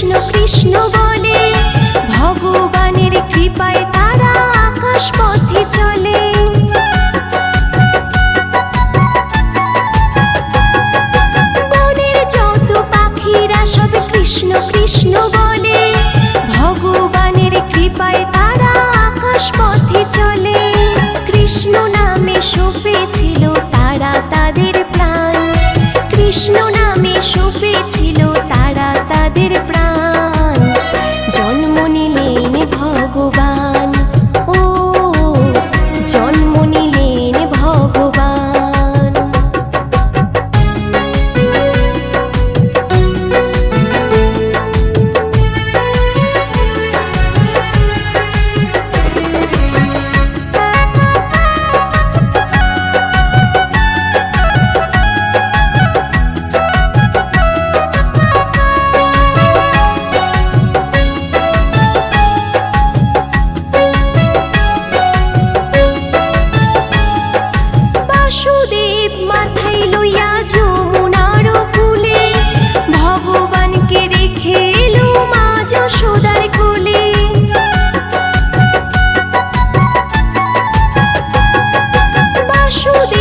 কৃষ্ণ কৃষ্ণ বলে, ভগবানের কৃপায় তারা আকাশ পথে চলে। কৃষ্ণ ভগবানের কৃপায় তারা আকাশ পথে চলে। কৃষ্ণ নামে শোভেছিল তারা তাদের প্রাণ। কৃষ্ণ নামে তারা তাদের প্রাণ। 树不。